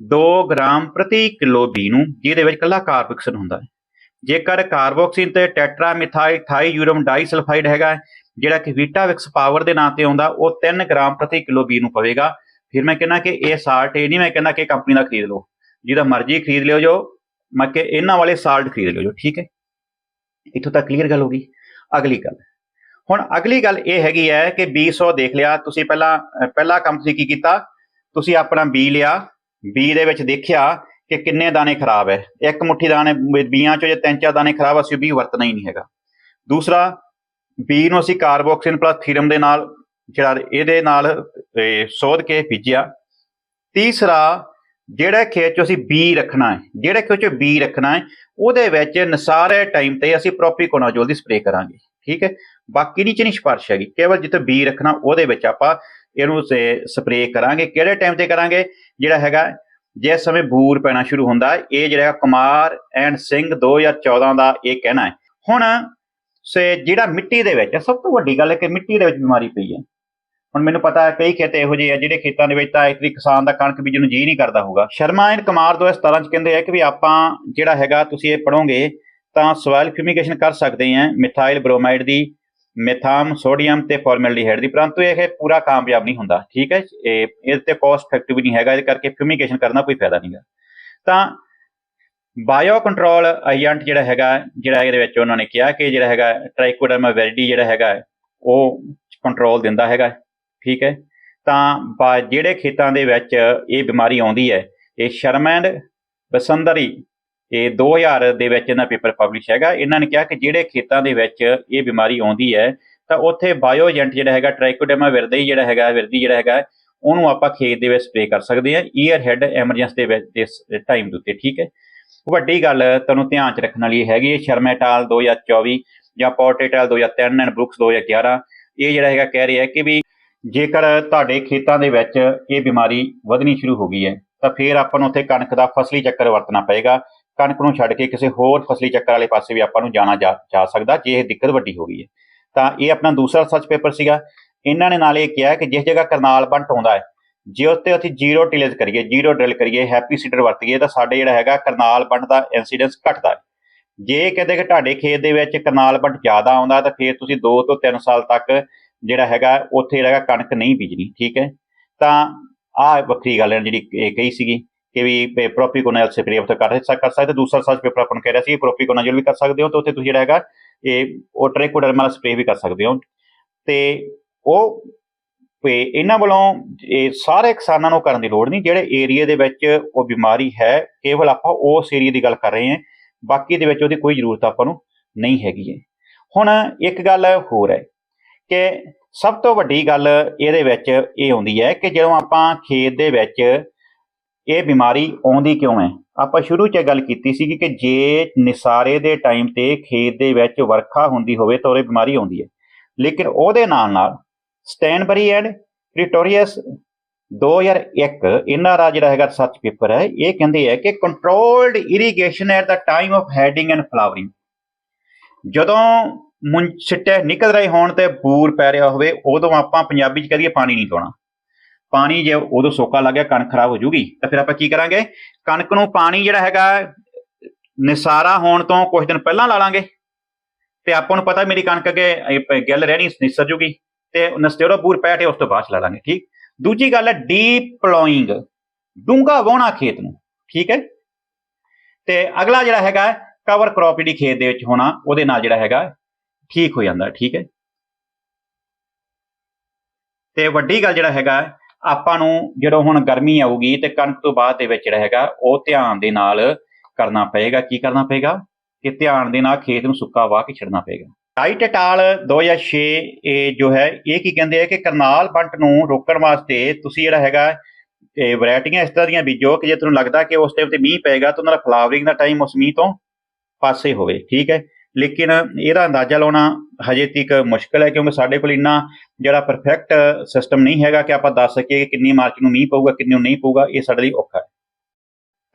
2 ਗ੍ਰਾਮ ਪ੍ਰਤੀ ਕਿਲੋ ਬੀ ਨੂੰ, ਜਿਹਦੇ ਵਿੱਚ ਕੱਲਾ ਕਾਰਬੋਕਸਿਨ ਹੁੰਦਾ ਹੈ। ਜੇਕਰ ਕਾਰਬੋਕਸਿਨ ਤੇ ਟੈਟਰਾਮਿਥਾਈਲ ਥਾਈਯੂਰਮ ਡਾਈਸਲਫਾਈਡ ਹੈਗਾ ਜਿਹੜਾ ਕਿ ਵੀਟਾਵੈਕਸ ਪਾਵਰ ਦੇ ਨਾਂ ਤੇ ਆਉਂਦਾ, ਉਹ 3 ਗ੍ਰਾਮ ਪ੍ਰਤੀ ਕਿਲੋ ਬੀ ਨੂੰ ਪਵੇਗਾ। ਫਿਰ ਮੈਂ ਕਹਿੰਦਾ ਕਿ ਇਹ ਸਾਲਟ ਇਹ ਨਹੀਂ, ਮੈਂ ਕਹਿੰਦਾ ਕਿ ਕੰਪਨੀ ਦਾ ਖਰੀਦ ਲਓ। ਜਿਹਦਾ ਮਰਜ਼ੀ ਖਰੀਦ ਲਿਓ ਜੋ, ਮੈਂ ਕਿ ਇਹਨਾਂ ਵਾਲੇ ਸਾਲਟ ਖਰੀਦ ਲਿਓ ਜੋ, ਠੀਕ ਹੈ? ਇੱਥੋਂ ਤੱਕ ਕਲੀਅਰ ਗੱਲ ਹੋ ਗਈ। ਅਗਲੀ ਗੱਲ। ਹੁਣ ਅਗਲੀ ਗੱਲ ਇਹ ਹੈਗੀ ਹੈ ਕਿ 200 ਦੇਖ ਲਿਆ, ਤੁਸੀਂ ਪਹਿਲਾਂ ਪਹਿਲਾ ਕੰਮ ਤੁਸੀਂ ਕੀ ਕੀਤਾ? ਤੁਸੀਂ ਆਪਣਾ ਬੀ ਲਿਆ, ਬੀ ਦੇ ਵਿੱਚ ਦੇਖਿਆ ਕਿ ਕਿੰਨੇ ਦਾਣੇ ਖਰਾਬ ਹੈ। ਇੱਕ ਮੁੱਠੀ ਦਾਣੇ ਬੀ- ਬੀਆਂ ਚੋਂ ਜੇ ਤਿੰਨ ਚਾਰ ਦਾਣੇ ਖਰਾਬ ਅਸੀਂ ਬੀ ਵਰਤਣਾ ਹੀ ਨਹੀਂ ਹੈਗਾ। ਦੂਸਰਾ, ਬੀ ਨੂੰ ਅਸੀਂ ਕਾਰਬੋਕਸਿਨ ਪਲੱਸ ਥੀਰਮ ਦੇ ਨਾਲ, ਜਿਹੜਾ ਇਹਦੇ ਨਾਲ ਸੋਧ ਕੇ ਬੀਜਿਆ। ਤੀਸਰਾ ਜਿਹੜਾ ਖੇਤ 'ਚ ਅਸੀਂ ਬੀ ਰੱਖਣਾ ਹੈ ਜਿਹੜੇ ਖੇਤ 'ਚ ਬੀ ਰੱਖਣਾ ਹੈ ਉਹਦੇ ਵਿੱਚ ਨਸਾਰੇ ਟਾਈਮ ਤੇ ਅਸੀਂ ਪ੍ਰੋਪੀਕੋਨਾਜੋਲ ਦੀ ਸਪਰੇਅ ਕਰਾਂਗੇ ਠੀਕ ਹੈ? ਬਾਕੀ ਨੀਚੇ ਨਹੀਂ ਸਿਫਾਰਿਸ਼ ਹੈਗੀ ਕੇਵਲ ਜਿੱਥੇ ਬੀ ਰੱਖਣਾ ਉਹਦੇ ਵਿੱਚ ਆਪਾਂ ਇਹਨੂੰ ਸਪਰੇਅ ਕਰਾਂਗੇ। ਕਿਹੜੇ ਟਾਈਮ ਤੇ ਕਰਾਂਗੇ? ਜਿਹੜਾ ਹੈਗਾ ਜਿਸ ਸਮੇਂ ਬੂਰ ਪੈਣਾ ਸ਼ੁਰੂ ਹੁੰਦਾ ਹੈ, ਇਹ ਜਿਹੜਾ ਕੁਮਾਰ ਐਂਡ ਸਿੰਘ 2014 ਦਾ ਇਹ ਕਹਿਣਾ ਹੈ। ਹੁਣ ਸੇ ਜਿਹੜਾ ਮਿੱਟੀ ਦੇ ਵਿੱਚ ਸਭ ਤੋਂ ਵੱਡੀ ਗੱਲ ਹੈ ਕਿ ਮਿੱਟੀ ਦੇ ਵਿੱਚ ਬਿਮਾਰੀ ਪਈ ਹੈ। ਹੁਣ ਮੈਨੂੰ ਪਤਾ ਹੈ ਕਈ ਖੇਤ ਇਹੋ ਜਿਹੇ ਆ ਜਿਹੜੇ ਖੇਤਾਂ ਦੇ ਵਿੱਚ ਤਾਂ ਇੱਕ ਕਿਸਾਨ ਦਾ ਕਣਕ ਬੀਜਣ ਨੂੰ ਜੀ ਨਹੀਂ ਕਰਦਾ ਹੋਊਗਾ। ਸ਼ਰਮਾ ਐਂਡ ਕਮਾਰ 2017 ਚ ਕਹਿੰਦੇ ਆ ਕਿ ਵੀ ਆਪਾਂ ਜਿਹੜਾ ਹੈਗਾ ਤੁਸੀਂ ਇਹ ਪੜੋਗੇ ਤਾਂ ਸੋਇਲ ਫਿਊਮੀਗੇਸ਼ਨ ਕਰ ਸਕਦੇ ਆ ਮਿਥਾਈਲ ਬ੍ਰੋਮਾਈਡ ਦੀ, ਮਿਥਾਮ, ਸੋਡੀਅਮ ਤੇ ਫਾਰਮੈਲਡੀਹਾਈਡ ਦੀ, ਪਰੰਤੂ ਇਹ ਪੂਰਾ ਕਾਮਯਾਬ ਨਹੀਂ ਹੁੰਦਾ, ਠੀਕ ਹੈ? ਇਹ, ਇਹਦੇ ਤੇ ਕੋਸਟ ਇਫੈਕਟਿਵ ਨਹੀਂ ਹੈਗਾ, ਇਹਦੇ ਕਰਕੇ ਫਿਊਮੀਗੇਸ਼ਨ ਕਰਨਾ ਕੋਈ ਫਾਇਦਾ ਨਹੀਂਗਾ ਤਾਂ ਬਾਇਓ ਕੰਟਰੋਲ ਏਜੰਟ ਜਿਹੜਾ ਹੈਗਾ, ਜਿਹੜਾ ਇਹਦੇ ਵਿੱਚ ਉਹਨਾਂ ਨੇ ਕਿਹਾ ਕਿ ਜਿਹੜਾ ਹੈਗਾ ਟ੍ਰਾਈਕੋਡਰਮਾ ਵੈਰਿਡੀ ਜਿਹੜਾ ਹੈਗਾ, ਉਹ ਕੰਟਰੋਲ ਦਿੰਦਾ ਹੈਗਾ। ਠੀਕ ਹੈ? ਤਾਂ ਬਾ- ਜਿਹੜੇ ਖੇਤਾਂ ਦੇ ਵਿੱਚ ਇਹ ਬਿਮਾਰੀ ਆਉਂਦੀ ਹੈ, ਇਹ ਸ਼ਰਮੈਂਡ ਬਸੰਦਰੀ ਇਹ 2000 ਦੇ ਵਿੱਚ ਇਹਨਾਂ ਪੇਪਰ ਪਬਲਿਸ਼ ਹੈਗਾ। ਇਹਨਾਂ ਨੇ ਕਿਹਾ ਕਿ ਜਿਹੜੇ ਖੇਤਾਂ ਦੇ ਵਿੱਚ ਇਹ ਬਿਮਾਰੀ ਆਉਂਦੀ ਹੈ, ਤਾਂ ਉੱਥੇ ਬਾਇਓ ਏਜੰਟ ਜਿਹੜਾ ਹੈਗਾ ਟ੍ਰਾਈਕੋਡਰਮਾ ਵਿਰਦੀ ਜਿਹੜਾ ਹੈਗਾ ਵਿਰਦੀ ਜਿਹੜਾ ਹੈਗਾ, ਉਹਨੂੰ ਆਪਾਂ ਖੇਤ ਦੇ ਵਿੱਚ ਸਪਰੇ ਕਰ ਸਕਦੇ ਹਾਂ ਈਅਰ ਹੈਡ ਐਮਰਜੈਂਸ ਦੇ ਵਿੱਚ, ਇਸ ਟਾਈਮ ਦੇ ਉੱਤੇ, ਠੀਕ ਹੈ? ਵੱਡੀ ਗੱਲ ਤੁਹਾਨੂੰ ਧਿਆਨ ਚ ਰੱਖਣ ਵਾਲੀ ਹੈਗੀ ਹੈ ਸ਼ਰਮੈਟਾਲ 2024 ਜਾਂ ਪੋਰਟੇਟਾਲ 2003 ਐਂਡ ਬਰੁਕਸ 2011 ਇਹ ਜਿਹੜਾ ਹੈਗਾ ਕਹਿ ਰਿਹਾ ਹੈ ਕਿ ਵੀ ਜੇਕਰ ਤੁਹਾਡੇ ਖੇਤਾਂ ਦੇ ਵਿੱਚ ਇਹ ਬਿਮਾਰੀ ਵਧਣੀ ਸ਼ੁਰੂ ਹੋ ਗਈ ਹੈ, ਤਾਂ ਫਿਰ ਆਪਾਂ ਨੂੰ ਉੱਥੇ ਕਣਕ ਦਾ ਫਸਲੀ ਚੱਕਰ ਵਰਤਣਾ ਪਏਗਾ। ਕਣਕ ਨੂੰ ਛੱਡ ਕੇ ਕਿਸੇ ਹੋਰ ਫਸਲੀ ਚੱਕਰ ਵਾਲੇ ਪਾਸੇ ਵੀ ਆਪਾਂ ਨੂੰ ਜਾਣਾ ਜਾ ਜਾ ਸਕਦਾ, ਜੇ ਇਹ ਦਿੱਕਤ ਵੱਡੀ ਹੋ ਗਈ ਹੈ। ਤਾਂ ਇਹ ਆਪਣਾ ਦੂਸਰਾ ਰਿਸਰਚ ਪੇਪਰ ਸੀਗਾ। ਇਹਨਾਂ ਨੇ ਨਾਲ ਇਹ ਕਿਹਾ ਕਿ ਜਿਸ ਜਗ੍ਹਾ ਕਰਨਾਲ ਬੰਟ ਆਉਂਦਾ ਹੈ, ਜੇ ਉੱਤੇ ਅਸੀਂ ਜ਼ੀਰੋ ਟਿਲੇਜ ਕਰੀਏ, ਜ਼ੀਰੋ ਡਰਿਲ ਕਰੀਏ ਹੈਪੀ ਸੀਡਰ ਵਰਤੀਏ, ਤਾਂ ਸਾਡੇ ਜਿਹੜਾ ਹੈਗਾ ਕਰਨਾਲ ਬੰਟ ਦਾ ਇਨਸੀਡੈਂਸ ਘਟਦਾ ਹੈ। ਜੇ ਕਹਿੰਦੇ ਕਿ ਤੁਹਾਡੇ ਖੇਤ ਦੇ ਵਿੱਚ ਕਰਨਾਲ ਬੰਟ ਜ਼ਿਆਦਾ ਆਉਂਦਾ ਤਾਂ ਫਿਰ ਤੁਸੀਂ 2 ਤੋਂ 3 ਸਾਲ ਤੱਕ ਜਿਹੜਾ ਹੈਗਾ, ਉੱਥੇ ਜਿਹੜਾ ਹੈਗਾ ਕਣਕ ਨਹੀਂ ਬੀਜਣੀ, ਠੀਕ ਹੈ? ਤਾਂ ਆਹ ਵੱਖਰੀ ਗੱਲ ਹੈ ਜਿਹੜੀ ਇਹ ਕਹੀ ਸੀਗੀ ਕਿ ਵੀ ਪ੍ਰੋਪੀਕੋਨਲ ਸਪਰੇ ਉੱਥੇ ਕਰ ਕਰ ਸਕਦੇ, ਦੂਸਰਾ ਸਰਚ ਪੇਪਰ ਆਪਾਂ ਕਹਿ ਰਿਹਾ ਸੀ ਪ੍ਰੋਪੀਕੋਨਲ ਵੀ ਕਰ ਸਕਦੇ ਹੋ, ਤੇ ਉੱਥੇ ਤੁਸੀਂ ਜਿਹੜਾ ਹੈਗਾ, ਇਹ ਉਹ ਟ੍ਰੈਕੋਡਰਮਾ ਸਪਰੇ ਵੀ ਕਰ ਸਕਦੇ ਹੋ। ਤੇ ਉਹ ਤੇ ਇਹਨਾਂ ਵੱਲੋਂ ਇਹ ਸਾਰੇ ਕਿਸਾਨਾਂ ਨੂੰ ਕਰਨ ਦੀ ਲੋੜ ਨਹੀਂ, ਜਿਹੜੇ ਏਰੀਆ ਦੇ ਵਿੱਚ ਉਹ ਬਿਮਾਰੀ ਹੈ, ਕੇਵਲ ਆਪਾਂ ਉਸ ਏਰੀਆ ਦੀ ਗੱਲ ਕਰ ਰਹੇ ਹਾਂ, ਬਾਕੀ ਦੇ ਵਿੱਚ ਉਹਦੀ ਕੋਈ ਜ਼ਰੂਰਤ ਆਪਾਂ ਨੂੰ ਨਹੀਂ ਹੈਗੀ ਹੈ। ਹੁਣ ਇੱਕ ਗੱਲ ਹੋਰ ਹੈ ਕਿ ਸਭ ਤੋਂ ਵੱਡੀ ਗੱਲ ਇਹਦੇ ਵਿੱਚ ਇਹ ਆਉਂਦੀ ਹੈ ਕਿ ਜਦੋਂ ਆਪਾਂ ਖੇਤ ਦੇ ਵਿੱਚ ਇਹ ਬਿਮਾਰੀ ਆਉਂਦੀ ਕਿਉਂ ਹੈ? ਆਪਾਂ ਸ਼ੁਰੂ 'ਚ ਇਹ ਗੱਲ ਕੀਤੀ ਸੀ ਕਿ ਜੇ ਨਿਸਾਰੇ ਦੇ ਟਾਈਮ ਤੇ ਖੇਤ ਦੇ ਵਿੱਚ ਵਰਖਾ ਹੁੰਦੀ ਹੋਵੇ ਤਾਂ ਉਹਦੇ ਬਿਮਾਰੀ ਆਉਂਦੀ ਹੈ। ਲੇਕਿਨ ਉਹਦੇ ਨਾਲ ਨਾਲ ਸਟੈਨਬਰੀ ਐਂਡ ਪ੍ਰੀਟੋਰੀਅਸ 2001 ਇਹਨਾਂ ਦਾ ਜਿਹੜਾ ਹੈਗਾ ਰਿਸਰਚ ਪੇਪਰ ਹੈ, ਇਹ ਕਹਿੰਦੇ ਹੈ ਕਿ controlled irrigation at the time of heading and flowering ਜਦੋਂ ਮੁੰ ਸਿੱਟੇ ਨਿਕਲ ਰਹੇ ਹੋਣ ਤੇ ਬੂਰ ਪੈ ਰਿਹਾ ਹੋਵੇ, ਉਦੋਂ ਆਪਾਂ ਪੰਜਾਬੀ ਚ ਕਰੀਏ ਪਾਣੀ ਨਹੀਂ ਧੋਣਾ। ਪਾਣੀ ਜੇ ਉਦੋਂ ਸੋਕਾ ਲੱਗ ਗਿਆ, ਕਣਕ ਖਰਾਬ ਹੋ ਜੂਗੀ, ਤਾਂ ਫਿਰ ਆਪਾਂ ਕੀ ਕਰਾਂਗੇ? ਕਣਕ ਨੂੰ ਪਾਣੀ ਜਿਹੜਾ ਹੈਗਾ, ਨਿਸਾਰਾ ਹੋਣ ਤੋਂ ਕੁਝ ਦਿਨ ਪਹਿਲਾਂ ਲਾ ਲਾਂਗੇ। ਤੇ ਆਪਾਂ ਨੂੰ ਪਤਾ ਮੇਰੀ ਕਣਕ ਅੱਗੇ, ਇਹ ਗਿੱਲ ਰਹਿਣੀ ਨਿਸਰ ਜੂਗੀ। ਤੇ ਨਸਤੇਰੋ ਬੂਰ ਪੈ ਕੇ ਉਸ ਤੋਂ ਬਾਅਦ ਚ ਲਾ ਲਾਂਗੇ, ਠੀਕ? ਦੂਜੀ ਗੱਲ ਹੈ ਡੀਪ ਪਲੋਇੰਗ ਡੂੰਘਾ ਵਾਹੁਣਾ ਖੇਤ ਨੂੰ, ਠੀਕ ਹੈ? ਤੇ ਅਗਲਾ ਜਿਹੜਾ ਹੈਗਾ ਕਵਰ ਕ੍ਰੌਪ ਜਿਹੜੀ ਖੇਤ ਦੇ ਵਿੱਚ ਹੋਣਾ, ਉਹਦੇ ਨਾਲ ਜਿਹੜਾ ਹੈਗਾ ਠੀਕ ਹੋ ਜਾਂਦਾ, ਠੀਕ ਹੈ ਤੇ ਵੱਡੀ ਗੱਲ ਜਿਹੜਾ ਹੈਗਾ, ਆਪਾਂ ਨੂੰ ਜਦੋਂ ਹੁਣ ਗਰਮੀ ਆਊਗੀ ਤੇ ਕਣਕ ਤੋਂ ਬਾਅਦ ਦੇ ਵਿੱਚ ਜਿਹੜਾ ਹੈਗਾ, ਉਹ ਧਿਆਨ ਦੇ ਨਾਲ ਕਰਨਾ ਪਏਗਾ, ਕੀ ਕਰਨਾ ਪਏਗਾ? ਕਿ ਧਿਆਨ ਦੇ ਨਾਲ ਖੇਤ ਨੂੰ ਸੁੱਕਾ ਵਾਹ ਕੇ ਛੱਡਣਾ ਪਏਗਾ। ਟਾਈਟ ਟਾਈਟਟਾਲ 2006 ਇਹ ਜੋ ਹੈ, ਇਹ ਕੀ ਕਹਿੰਦੇ ਆ ਕਿ ਕਰਨਾਲ ਬੰਟ ਨੂੰ ਰੋਕਣ ਵਾਸਤੇ ਤੁਸੀਂ ਜਿਹੜਾ ਹੈਗਾ, ਇਹ ਵੈਰਾਈਟੀਆਂ ਇਸ ਤਰ੍ਹਾਂ ਦੀਆਂ ਬੀਜੋ ਕਿ ਜੇ ਤੁਹਾਨੂੰ ਲੱਗਦਾ ਕਿ ਉਸ ਟਾਈਮ ਤੇ ਮੀਂਹ ਪਏਗਾ ਤਾਂ ਉਹਨਾਂ ਦਾ ਫਲਾਵਰਿੰਗ ਦਾ ਟਾਈਮ ਉਸ ਮੀਂਹ ਤੋਂ ਪਾਸੇ ਹੋਵੇ, ਠੀਕ ਹੈ। ਲੇਕਿਨ ਇਹਦਾ ਅੰਦਾਜ਼ਾ ਲਾਉਣਾ ਹਜੇ ਤੱਕ ਮੁਸ਼ਕਲ ਹੈ, ਕਿਉਂਕਿ ਸਾਡੇ ਕੋਲ ਇੰਨਾ ਜਿਹੜਾ ਪਰਫੈਕਟ ਸਿਸਟਮ ਨਹੀਂ ਹੈਗਾ ਕਿ ਆਪਾਂ ਦੱਸ ਸਕੀਏ ਕਿ ਕਿੰਨੀ ਮਾਰਚ ਨੂੰ ਮੀਂਹ ਪਊਗਾ, ਕਿੰਨੀ ਨੂੰ ਨਹੀਂ ਪਊਗਾ, ਇਹ ਸਾਡੇ ਲਈ ਔਖਾ ਹੈ।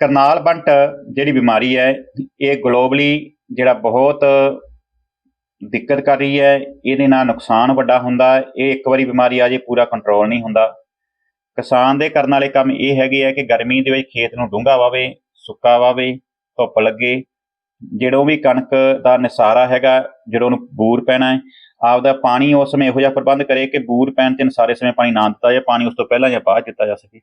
ਕਰਨਾਲ ਬੰਟ ਜਿਹੜੀ ਬਿਮਾਰੀ ਹੈ, ਇਹ ਗਲੋਬਲੀ ਜਿਹੜਾ ਬਹੁਤ ਦਿੱਕਤ ਕਰ ਰਹੀ ਹੈ, ਇਹਦੇ ਨਾਲ ਨੁਕਸਾਨ ਵੱਡਾ ਹੁੰਦਾ ਹੈ ਇਹ ਇੱਕ ਵਾਰੀ ਬਿਮਾਰੀ ਆ ਜੇ ਪੂਰਾ ਕੰਟਰੋਲ ਨਹੀਂ ਹੁੰਦਾ। ਕਿਸਾਨ ਦੇ ਕਰਨ ਵਾਲੇ ਕੰਮ ਇਹ ਹੈਗੇ ਆ ਕਿ ਗਰਮੀ ਦੇ ਵਿੱਚ ਖੇਤ ਨੂੰ ਡੂੰਘਾ ਵਾਵੇ, ਸੁੱਕਾ ਵਾਵੇ, ਧੁੱਪ ਲੱਗੇ ਜਿਹੜੋਂ ਵੀ ਕਣਕ ਦਾ ਨਸਾਰਾ ਹੈਗਾ ਜਦੋਂ ਉਹਨੂੰ ਬੂਰ ਪੈਣਾ ਹੈ, ਆਪਦਾ ਪਾਣੀ ਉਸ ਸਮੇਂ ਇਹੋ ਜਿਹਾ ਪ੍ਰਬੰਧ ਕਰੇ ਕਿ ਬੂਰ ਪੈਣ ਤੇ ਨਿਸਾਰੇ ਸਮੇਂ ਪਾਣੀ ਨਾ ਦਿੱਤਾ ਜਾਏ, ਪਾਣੀ ਉਸ ਤੋਂ ਪਹਿਲਾਂ ਜਾਂ ਬਾਅਦ ਦਿੱਤਾ ਜਾ ਸਕੇ।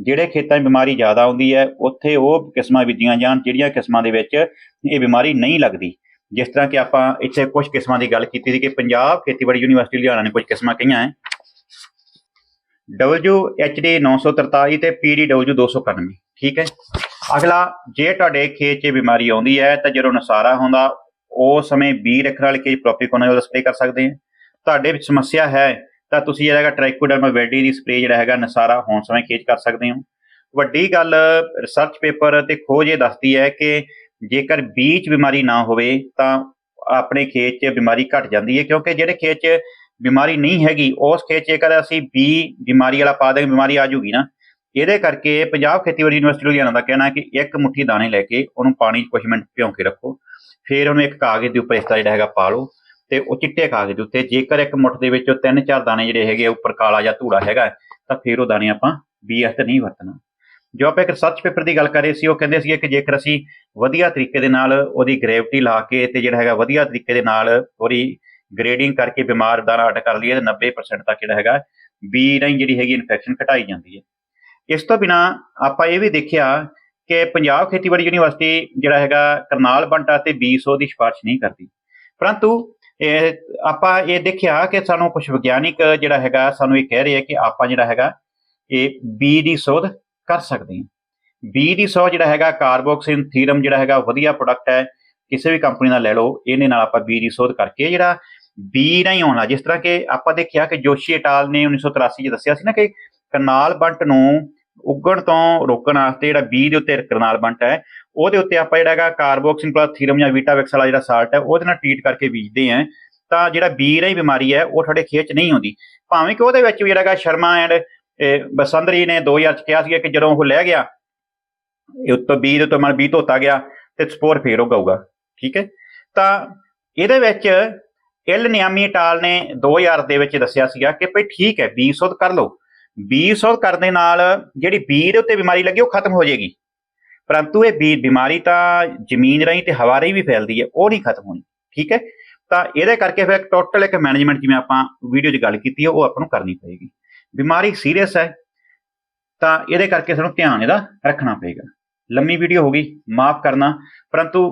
ਜਿਹੜੇ ਖੇਤਾਂ 'ਚ ਬਿਮਾਰੀ ਜ਼ਿਆਦਾ ਆਉਂਦੀ ਹੈ, ਉੱਥੇ ਉਹ ਕਿਸਮਾਂ ਬੀਜੀਆਂ ਜਾਣ, ਜਿਹੜੀਆਂ ਕਿਸਮਾਂ ਦੇ ਵਿੱਚ ਇਹ ਬਿਮਾਰੀ ਨਹੀਂ ਲੱਗਦੀ। ਜਿਸ ਤਰ੍ਹਾਂ ਕਿ ਆਪਾਂ ਇੱਥੇ ਕੁਝ ਕਿਸਮਾਂ ਦੀ ਗੱਲ ਕੀਤੀ ਸੀ ਕਿ ਪੰਜਾਬ ਖੇਤੀਬਾੜੀ ਯੂਨੀਵਰਸਿਟੀ ਲੁਧਿਆਣਾ ਨੇ ਕੁਝ ਕਿਸਮਾਂ ਕਹੀਆਂ ਹੈ। WHD 943 ਤੇ PDW 291 ਠੀਕ ਹੈ? ਅਗਲਾ, ਜੇ ਤੁਹਾਡੇ ਖੇਤ 'ਚ ਬਿਮਾਰੀ ਆਉਂਦੀ ਹੈ ਤਾਂ ਜਦੋਂ ਨਸਾਰਾ ਹੁੰਦਾ ਉਸ ਸਮੇਂ ਬੀ ਰੱਖਣ ਵਾਲੇ ਕੇ ਪ੍ਰੋਪੀਕੋਨਲ ਸਪਰੇ ਕਰ ਸਕਦੇ ਆ? ਤੁਹਾਡੇ ਵਿੱਚ ਸਮੱਸਿਆ ਹੈ, ਤਾਂ ਤੁਸੀਂ ਜਿਹੜਾ ਹੈਗਾ ਟ੍ਰਾਈਕੋਡਰਮਾ ਵੈਡੀ ਦੀ ਸਪਰੇ ਜਿਹੜਾ ਹੈਗਾ ਨਸਾਰਾ ਹੋਣ ਸਮੇਂ ਖੇਤ ਕਰ ਸਕਦੇ ਹੋ। ਵੱਡੀ ਗੱਲ ਰਿਸਰਚ ਪੇਪਰ ਤੇ ਖੋਜ ਇਹ ਦੱਸਦੀ ਹੈ ਕਿ ਜੇਕਰ ਬੀ 'ਚ ਬਿਮਾਰੀ ਨਾ ਹੋਵੇ, ਤਾਂ ਆਪਣੇ ਖੇਤ 'ਚ ਬਿਮਾਰੀ ਘਟ ਜਾਂਦੀ ਹੈ, ਕਿਉਂਕਿ ਜਿਹੜੇ ਖੇਤ 'ਚ ਬਿਮਾਰੀ ਨਹੀਂ ਹੈਗੀ, ਉਸ ਖੇਤ 'ਚ ਜੇਕਰ ਅਸੀਂ ਬੀ ਬਿਮਾਰੀ ਵਾਲਾ ਪਾ ਦੇ ਬਿਮਾਰੀ ਆ ਜੂਗੀ ਨਾ। ਇਹਦੇ ਕਰਕੇ ਪੰਜਾਬ ਖੇਤੀਬਾੜੀ ਯੂਨੀਵਰਸਿਟੀ ਲੁਧਿਆਣਾ ਦਾ ਕਹਿਣਾ ਹੈ ਕਿ ਇੱਕ ਮੁੱਠੀ ਦਾਣੇ ਲੈ ਕੇ ਉਹਨੂੰ ਪਾਣੀ 'ਚ ਕੁਝ ਮਿੰਟ ਭਿਉਂ ਕੇ ਰੱਖੋ। ਫਿਰ ਉਹਨੂੰ ਇੱਕ ਕਾਗਜ਼ ਦੇ ਉੱਪਰ ਇਸ ਤਰ੍ਹਾਂ ਜਿਹੜਾ ਹੈਗਾ ਪਾ ਲਓ ਤੇ ਉਹ ਚਿੱਟੇ ਕਾਗਜ਼ ਦੇ ਉੱਤੇ ਜੇਕਰ ਇੱਕ ਮੁੱਠ ਦੇ ਵਿੱਚੋਂ ਤਿੰਨ ਚਾਰ ਦਾਣੇ ਜਿਹੜੇ ਹੈਗੇ ਉੱਪਰ ਕਾਲਾ ਜਾਂ ਧੂੜਾ ਹੈਗਾ, ਤਾਂ ਫਿਰ ਉਹ ਦਾਣੇ ਆਪਾਂ ਬੀਐਸ ਤੇ ਨਹੀਂ ਵਰਤਣਾ। ਜੋ ਆਪਾਂ ਇੱਕ ਰਿਸਰਚ ਪੇਪਰ ਦੀ ਗੱਲ ਕਰ ਰਹੇ ਸੀ, ਉਹ ਕਹਿੰਦੇ ਸੀਗੇ ਕਿ ਜੇਕਰ ਅਸੀਂ ਵਧੀਆ ਤਰੀਕੇ ਦੇ ਨਾਲ ਉਹਦੀ ਗ੍ਰੈਵਿਟੀ ਲਾ ਕੇ ਤੇ ਜਿਹੜਾ ਹੈਗਾ ਵਧੀਆ ਤਰੀਕੇ ਦੇ ਨਾਲ ਉਹਦੀ ਗ੍ਰੇਡਿੰਗ ਕਰਕੇ ਬਿਮਾਰ ਦਾਣਾ ਅੱਡ ਕਰ ਲਈਏ, ਤੇ 90% ਤੱਕ ਜਿਹੜਾ ਹੈਗਾ ਬੀ ਰਾਹੀਂ ਜਿਹੜੀ ਹੈਗੀ ਇਨਫੈਕਸ਼ਨ ਘਟਾਈ ਜਾਂਦੀ ਹੈ। ਇਸ ਤੋਂ ਬਿਨਾ ਆਪਾਂ ਇਹ ਵੀ ਦੇਖਿਆ ਕਿ ਪੰਜਾਬ ਖੇਤੀਬਾੜੀ ਯੂਨੀਵਰਸਿਟੀ ਜਿਹੜਾ ਹੈਗਾ ਕਰਨਾਲ ਬੰਟਾ ਤੇ 200 ਦੀ ਸਿਫਾਰਿਸ਼ ਨਹੀਂ ਕਰਦੀ। ਪਰੰਤੂ ਇਹ ਆਪਾਂ ਇਹ ਦੇਖਿਆ ਕਿ ਸਾਨੂੰ ਕੁਝ ਵਿਗਿਆਨਿਕ ਜਿਹੜਾ ਹੈਗਾ ਸਾਨੂੰ ਇਹ ਕਹਿ ਰਹੇ ਆ ਕਿ ਆਪਾਂ ਜਿਹੜਾ ਹੈਗਾ ਇਹ ਬੀ ਦੀ ਸੋਧ ਕਰ ਸਕਦੇ ਹਾਂ। ਬੀ ਦੀ ਸੋਧ ਜਿਹੜਾ ਹੈਗਾ ਕਾਰਬੋਕਸਿਨ ਥੀਰਮ ਜਿਹੜਾ ਹੈਗਾ ਵਧੀਆ ਪ੍ਰੋਡਕਟ ਹੈ, ਕਿਸੇ ਵੀ ਕੰਪਨੀ ਦਾ ਲੈ ਲਓ ਇਹਨੇ ਨਾਲ ਆਪਾਂ ਬੀ ਦੀ ਸੋਧ ਕਰਕੇ ਜਿਹੜਾ ਬੀ ਨਹੀਂ ਆਉਣਾ। ਜਿਸ ਤਰ੍ਹਾਂ ਕਿ ਆਪਾਂ ਦੇਖਿਆ ਕਿ ਜੋਸ਼ੀ ਅਟਾਲ ਨੇ 1983 ਚ ਦੱਸਿਆ ਸੀ ਨਾ ਕਿ ਕਰਨਾਲ ਬੰਟ ਨੂੰ ਉੱਗਣ ਤੋਂ ਰੋਕਣ ਵਾਸਤੇ ਜਿਹੜਾ ਬੀ ਦੇ ਉੱਤੇ ਕਰਨਾਲ ਬੰਟ ਹੈ, ਉਹਦੇ ਉੱਤੇ ਆਪਾਂ ਜਿਹੜਾ ਹੈਗਾ ਕਾਰਬੋਕਸਿਨ ਪਲਸ ਥੀਰਮ ਜਾਂ ਵੀਟਾਵੈਕਸ ਵਾਲਾ ਜਿਹੜਾ ਸਾਲਟ ਹੈ, ਉਹਦੇ ਨਾਲ ਟ੍ਰੀਟ ਕਰਕੇ ਬੀਜਦੇ ਆ ਤਾਂ ਜਿਹੜਾ ਬੀ ਰਹੀ ਬਿਮਾਰੀ ਹੈ, ਉਹ ਤੁਹਾਡੇ ਖੇਤ 'ਚ ਨਹੀਂ ਆਉਂਦੀ। ਭਾਵੇਂ ਕਿ ਉਹਦੇ ਵਿੱਚ ਵੀ ਜਿਹੜਾ ਹੈਗਾ ਸ਼ਰਮਾ ਐਂਡ ਬਸੰਦਰੀ ਨੇ 2000 ਚ ਕਿਹਾ ਸੀ ਕਿ ਜਦੋਂ ਉਹ ਲੈ ਗਿਆ, ਇਹ ਉੱਤੋਂ ਬੀ ਦੇ ਉੱਤੇ ਮਨ ਬੀ ਧੋਤਾ ਗਿਆ ਤੇ ਸਪੋਰ ਫੇਰ ਉਗਾਊਗਾ, ਠੀਕ ਹੈ? ਤਾਂ ਇਹਦੇ ਵਿੱਚ ਇਲ ਨਿਆਮੀ ਟਾਲ ਨੇ 2000 ਦੇ ਵਿੱਚ ਦੱਸਿਆ ਸੀਗਾ ਕਿ ਭਈ ਠੀਕ ਹੈ ਬੀ ਸੁੱਧ ਕਰ ਲਓ। ਬੀ ਸੋਧ ਕਰਨ ਦੇ ਨਾਲ ਜਿਹੜੀ ਬੀ ਦੇ ਉੱਤੇ ਬਿਮਾਰੀ ਲੱਗੀ, ਉਹ ਖਤਮ ਹੋ ਜਾਏਗੀ। ਪਰੰਤੂ ਇਹ ਬੀ ਬਿਮਾਰੀ ਤਾਂ ਜ਼ਮੀਨ ਰਾਹੀਂ ਤੇ ਹਵਾ ਰਾਹੀਂ ਵੀ ਫੈਲਦੀ ਹੈ, ਉਹ ਨਹੀਂ ਖਤਮ ਹੋਣੀ, ਠੀਕ ਹੈ? ਤਾਂ ਇਹਦੇ ਕਰਕੇ ਫਿਰ ਟੋਟਲ ਇੱਕ ਮੈਨੇਜਮੈਂਟ ਜਿਵੇਂ ਆਪਾਂ ਵੀਡੀਓ 'ਚ ਗੱਲ ਕੀਤੀ ਹੈ ਉਹ ਆਪਾਂ ਨੂੰ ਕਰਨੀ ਪਏਗੀ। ਬਿਮਾਰੀ ਸੀਰੀਅਸ ਹੈ, ਤਾਂ ਇਹਦੇ ਕਰਕੇ ਸਾਨੂੰ ਧਿਆਨ ਇਹਦਾ ਰੱਖਣਾ ਪਏਗਾ। ਲੰਮੀ ਵੀਡੀਓ ਹੋ ਗਈ, ਮਾਫ ਕਰਨਾ। ਪਰੰਤੂ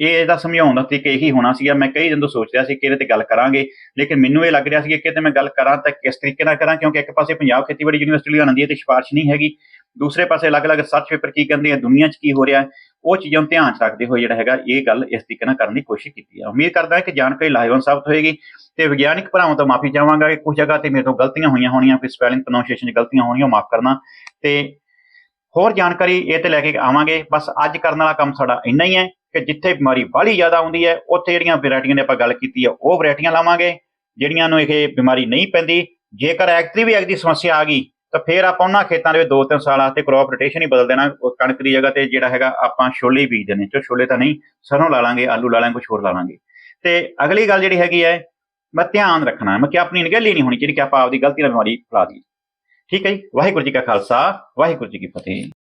ਇਹ ਇਹਦਾ ਸਮਝਾਉਣ ਦਾ ਤਰੀਕਾ ਇਹੀ ਹੋਣਾ ਸੀਗਾ। ਮੈਂ ਕਈ ਦਿਨ ਤੋਂ ਸੋਚ ਰਿਹਾ ਸੀ ਕਿ ਇਹਦੇ ਤੇ ਗੱਲ ਕਰਾਂਗੇ, ਲੇਕਿਨ ਮੈਨੂੰ ਇਹ ਲੱਗ ਰਿਹਾ ਸੀ ਕਿ ਤੇ ਮੈਂ ਗੱਲ ਕਰਾਂ ਤਾਂ ਕਿਸ ਤਰੀਕੇ ਨਾਲ ਕਰਾਂ, ਕਿਉਂਕਿ ਇੱਕ ਪਾਸੇ ਪੰਜਾਬ ਖੇਤੀਬਾੜੀ ਯੂਨੀਵਰਸਿਟੀ ਲੁਧਿਆਣਾ ਦੀ ਇਹ ਤੇ ਸਿਫਾਰਿਸ਼ ਨਹੀਂ ਹੈਗੀ। ਦੂਸਰੇ ਪਾਸੇ ਅਲੱਗ-ਅਲੱਗ ਰਿਸਰਚ ਪੇਪਰ ਕੀ ਕਹਿੰਦੇ ਆ, ਦੁਨੀਆ 'ਚ ਕੀ ਹੋ ਰਿਹਾ, ਉਹ ਚੀਜ਼ਾਂ ਨੂੰ ਧਿਆਨ 'ਚ ਰੱਖਦੇ ਹੋਏ ਜਿਹੜਾ ਹੈਗਾ, ਇਹ ਗੱਲ ਇਸ ਤਰੀਕੇ ਨਾਲ ਕਰਨ ਦੀ ਕੋਸ਼ਿਸ਼ ਕੀਤੀ ਹੈ ਉਮੀਦ ਕਰਦਾ ਹਾਂ ਕਿ ਜਾਣਕਾਰੀ ਲਾਹੇਵੰਦ ਸਾਬਤ ਹੋਏਗੀ ਤੇ ਵਿਗਿਆਨਿਕ ਭਰਾਵਾਂ ਤੋਂ ਮਾਫੀ ਚਾਹਾਂਗਾ ਕਿ ਕੁਝ ਜਗ੍ਹਾ ਤੇ ਮੇਰੇ ਤੋਂ ਗਲਤੀਆਂ ਹੋਈਆਂ ਹੋਣੀਆਂ, ਕੋਈ ਸਪੈਲਿੰਗ ਪ੍ਰੋਨਾਂਸੀਏਸ਼ਨ 'ਚ ਗਲਤੀਆਂ ਹੋਣਗੀਆਂ ਮਾਫ ਕਰਨਾ। ਤੇ ਹੋਰ ਜਾਣਕਾਰੀ ਇਹ ਤੇ ਲੈ ਕੇ ਆਵਾਂਗੇ। ਬਸ ਅੱਜ ਕਰਨ ਵਾਲਾ ਕੰਮ ਸਾਡਾ ਇੰਨਾ ਹੀ ਹੈ। ਕਿ ਜਿੱਥੇ ਬਿਮਾਰੀ ਬਾਹਲੀ ਜ਼ਿਆਦਾ ਆਉਂਦੀ ਹੈ, ਉੱਥੇ ਜਿਹੜੀਆਂ ਵੈਰਾਈਟੀਆਂ ਦੀ ਆਪਾਂ ਗੱਲ ਕੀਤੀ ਹੈ, ਉਹ ਵੈਰਾਈਟੀਆਂ ਲਾਵਾਂਗੇ, ਜਿਹੜੀਆਂ ਨੂੰ ਇਹ ਬਿਮਾਰੀ ਨਹੀਂ ਪੈਂਦੀ। ਜੇਕਰ ਐਕਟਿਵ ਵੀ ਐਕ ਦੀ ਸਮੱਸਿਆ ਆ ਗਈ, ਤਾਂ ਫਿਰ ਆਪਾਂ ਉਹਨਾਂ ਖੇਤਾਂ ਦੇ ਵਿੱਚ 2-3 ਸਾਲ ਤੇ ਕ੍ਰੌਪ ਰੋਟੇਸ਼ਨ ਹੀ ਬਦਲ ਦੇਣਾ ਕਣਕ ਦੀ ਜਗ੍ਹਾ ਤੇ ਜਿਹੜਾ ਹੈਗਾ ਆਪਾਂ ਛੋਲੇ ਹੀ ਬੀਜ ਦੇਣੇ ਚੋ ਛੋਲੇ ਤਾਂ ਨਹੀਂ, ਸਰੋਂ ਲਾ ਲਾਂਗੇ, ਆਲੂ ਲਾ ਲਾਂਗੇ ਕੁਝ ਹੋਰ ਲਾ ਲਾਂਗੇ। ਤੇ ਅਗਲੀ ਗੱਲ ਜਿਹੜੀ ਹੈਗੀ ਹੈ, ਮੈਂ ਧਿਆਨ ਰੱਖਣਾ, ਮੈਂ ਕਿ ਆਪਣੀ ਨਿਗਹਿਲੀ ਨਹੀਂ ਹੋਣੀ ਜਿਹੜੀ ਕਿ ਆਪਾਂ ਆਪਦੀ ਗਲਤੀ ਨਾਲ ਬਿਮਾਰੀ ਫੈਲਾ ਦਈਏ। ਠੀਕ ਹੈ ਜੀ? ਵਾਹਿਗੁਰੂ ਜੀ ਕਾ ਖਾਲਸਾ, ਵਾਹਿਗੁਰੂ ਜੀ ਕੀ ਫਤਿਹ।